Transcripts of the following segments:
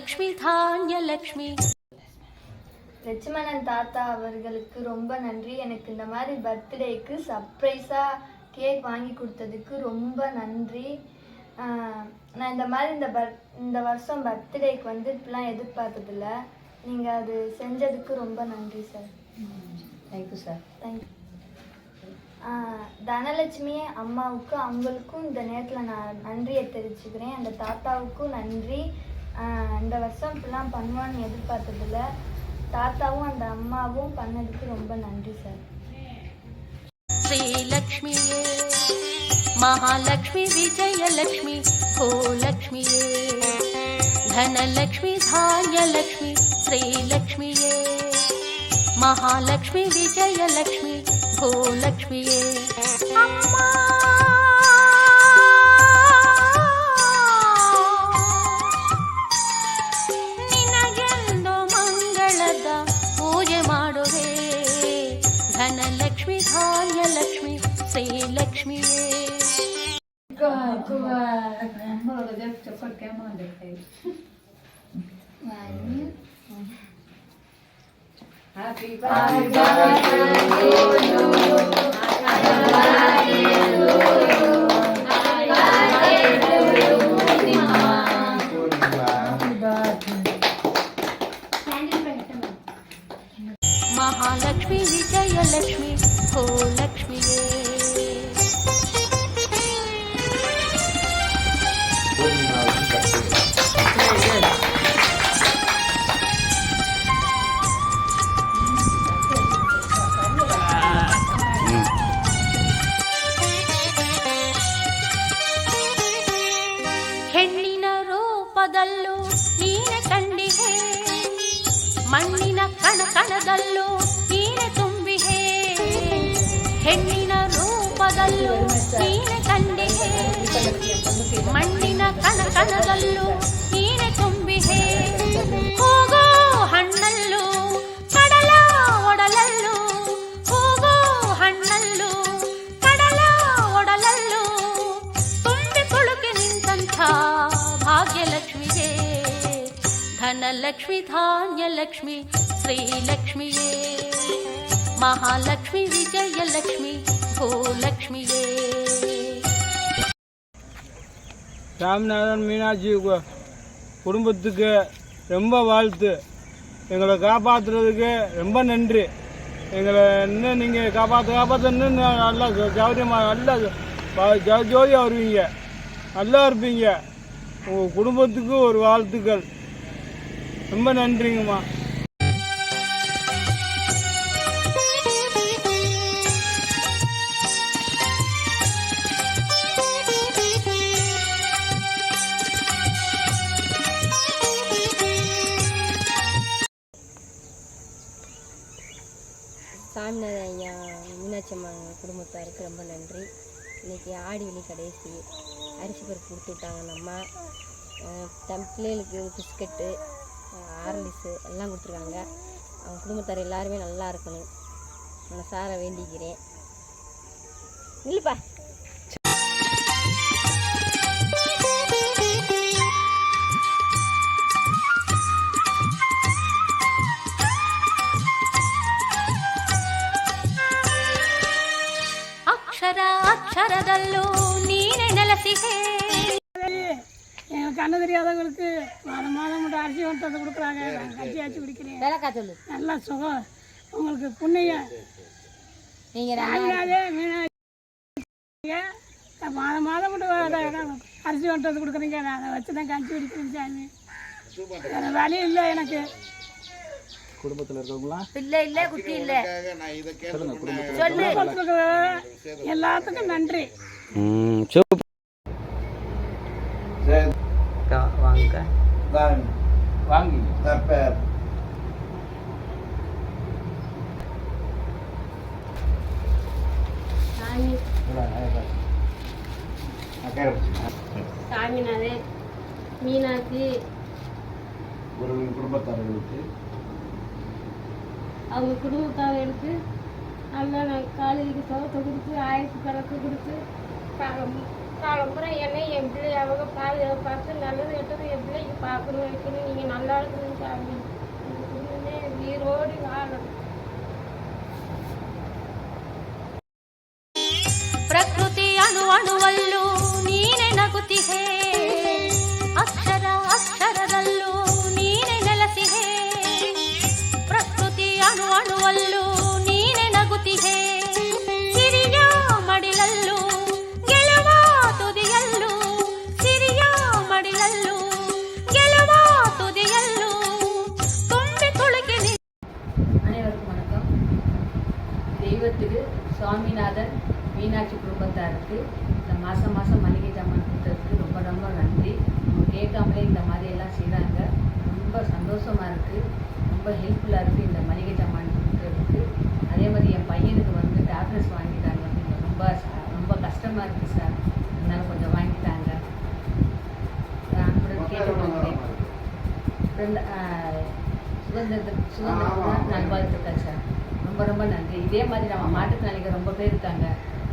மகாலட்சுமி தானியலட்சுமி லட்சுமணன் தாத்தா அவர்களுக்கு ரொம்ப நன்றி. எனக்கு இந்த மாதிரி பர்த்டேக்கு சர்ப்ரைஸாக கேக் வாங்கி கொடுத்ததுக்கு ரொம்ப நன்றி. நான் இந்த மாதிரி இந்த பர் இந்த வருஷம் பர்த்டேக்கு வந்து இப்படிலாம் எதிர்பார்த்ததில்ல. நீங்கள் அது செஞ்சதுக்கு ரொம்ப நன்றி sir thank you sir thank you Dhanalakshmi அம்மாவுக்கு அவங்களுக்கும் இந்த நேரத்தில் நான் நன்றியை தெரிவிச்சுக்கிறேன். அந்த தாத்தாவுக்கும் நன்றி. இந்த வருஷம் இப்படிலாம் பண்ணுவான்னு எதிர்பார்த்ததில்ல. தாத்தாவும் அந்த அம்மாவும் பண்ணதுக்கு ரொம்ப நன்றி சார். ஸ்ரீலக்ஷ்மியே மகாலட்சுமி விஜயலட்சுமி கோலக்ஷ்மியே தனலக்ஷ்மி தானியலக்ஷ்மி ஸ்ரீலக்ஷ்மியே மகாலட்சுமி விஜயலட்சுமி கோலக்ஷ்மியே. அம்மா! जब चप्पल क्या मान Happy birthday महालक्ष्मी विजयलक्ष्मी ಮಣ್ಣಿನ ಕಣ ಕಣದಲ್ಲೂ ನೀನೆ ತುಂಬಿಹೆ. ಹೆಣ್ಣಿನ ರೂಪದಲ್ಲೂ ನೀನೆ ಕಂಡಿಹೆ. ಮಣ್ಣಿನ ಕಣ ಕಣದಲ್ಲೂ தனலக்ஷ்மி தானியலக்ஷ்மி ஸ்ரீலக்ஷ்மியே மகாலக்ஷ்மி விஜயலக்ஷ்மி கோலக்ஷ்மியே. ராமநாதன் மீனாட்சி குடும்பத்துக்கு ரொம்ப வாழ்த்து. எங்களை காப்பாற்றுறதுக்கு ரொம்ப நன்றி. எங்களை இன்னும் நீங்கள் காப்பாற்ற காப்பாற்ற இன்னும் நல்லா ஜௌரியமாக நல்லா ஜோதியாக வருவீங்க. நல்லா இருப்பீங்க. உங்கள் குடும்பத்துக்கு ஒரு வாழ்த்துக்கள். ரொம்ப நன்றிங்கம்மா. சாமிநாதன் ஐயா மீனாட்சி அம்மா குடும்பத்தாருக்கு ரொம்ப நன்றி. இன்னைக்கு ஆடி வெளி கடைசி. அரிசி பருப்பு கொடுத்து விட்டாங்க நம்ம தம் பிள்ளைகளுக்கு பிஸ்கட்டு ஆரலிஸு எல்லாம் கொடுத்துருக்காங்க அவங்க குடும்பத்தார் எல்லாருமே நல்லா இருக்கணும் மனசார வேண்டிக்கிறேன் இல்லைப்பா ಅಕ್ಷರ ಅಕ್ಷರದಲ್ಲೂ ನೀನೆ ನೆಲೆಸಿಹೇ எனக்கு கண்ணு தெரியாதவங்களுக்கு மாதம் மாதம் மட்டும் அரிசி வந்து கொடுக்குறாங்க. நான் கஞ்சி ஆச்சு குடிக்கிறேன். சொல்லு. நல்லா சுகம். உங்களுக்கு புண்ணியம். நீங்கள் மீனாட்சி மாதம் மாதம் மட்டும் அதை அரிசி வந்துட்டு வந்து கொடுக்குறீங்க. நான் அதை வச்சு தான் கஞ்சி குடிக்கிறேன் சாமி. வேறு வழி இல்லை எனக்கு. பிள்ளை இல்லை குட்டி இல்லை. குடும்பத்துக்கு எல்லாத்துக்கும் நன்றி வாங்கி சாமிநாதே மீனாட்சி ஒரு குடும்பத்தாரர்களுக்கு அவங்க குடும்பத்தார்களுக்கு நல்லா நான் காலேஜுக்கு சோகத்தை கொடுத்து ஆயுசு கணக்கு கொடுத்து காலம்புறம் என்னை என் பிள்ளை அவங்க பாதுகாப்பு பார்த்து நல்லது கெட்டது என் பிள்ளைக்கு பார்க்கணும் வைக்கணும் நீங்கள் நல்லா இருக்கணும் சாமி உயிரோடு வாழணும். தெய்வத்துக்கு சுவாமிநாதன் மீனாட்சி குடும்பத்தாருக்கு இந்த மாதம் மாதம் மளிகை ஜாமான் கொடுத்ததுக்கு ரொம்ப ரொம்ப நன்றி. அவங்க கேட்காமலே இந்த மாதிரி எல்லாம் செய்கிறாங்க ரொம்ப சந்தோஷமாக இருக்குது ரொம்ப ஹெல்ப்ஃபுல்லாக இருக்குது இந்த மளிகை ஜாமான் கொடுக்கறதுக்கு. அதே மாதிரி என் பையனுக்கு வந்து டேப்லெட்ஸ் வாங்கிட்டாங்க ரொம்ப ச- ரொம்ப கஷ்டமாக இருக்குது சார் அதனால் கொஞ்சம் வாங்கிட்டாங்க நான் கூட கேட்டுக்கொள்கிறேன் ரெண்டு ஆஹ், சுதந்திர சுதந்திர நல்வாழ்த்துக்கள் சார் ரொம்ப நன்றி. இதே மாதிரி நம்ம மாற்றுத்திறனாளிகள் ரொம்ப பேர் இருக்காங்க.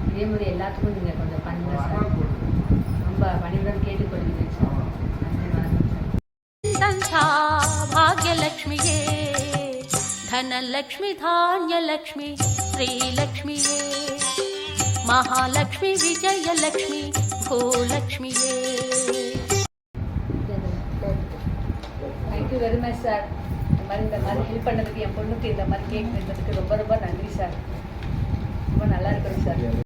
இதே மாதிரி எல்லாத்துக்கும் நீங்கள் கொஞ்சம் பண்ணுங்க சார். ரொம்ப பணிவுடன் கேட்டுக்கொள்கிறேன் சார். நன்றி வணக்கம் பாக்யலக்ஷ்மியே धनलक्ष्मि धान्यलक्ष्मि श्रीलक्ष्मि ये महालक्ष्मि विजयलक्ष्मि भूलक्ष्मि ये थैंक यू वेरी मच மாதிரி இந்த மாதிரி ஹெல்ப் பண்ணதுக்கு என் பொண்ணுக்கு இந்த மாதிரி கேக் பண்ணுறதுக்கு ரொம்ப ரொம்ப நன்றி சார் ரொம்ப நல்லா இருக்கணும் சார்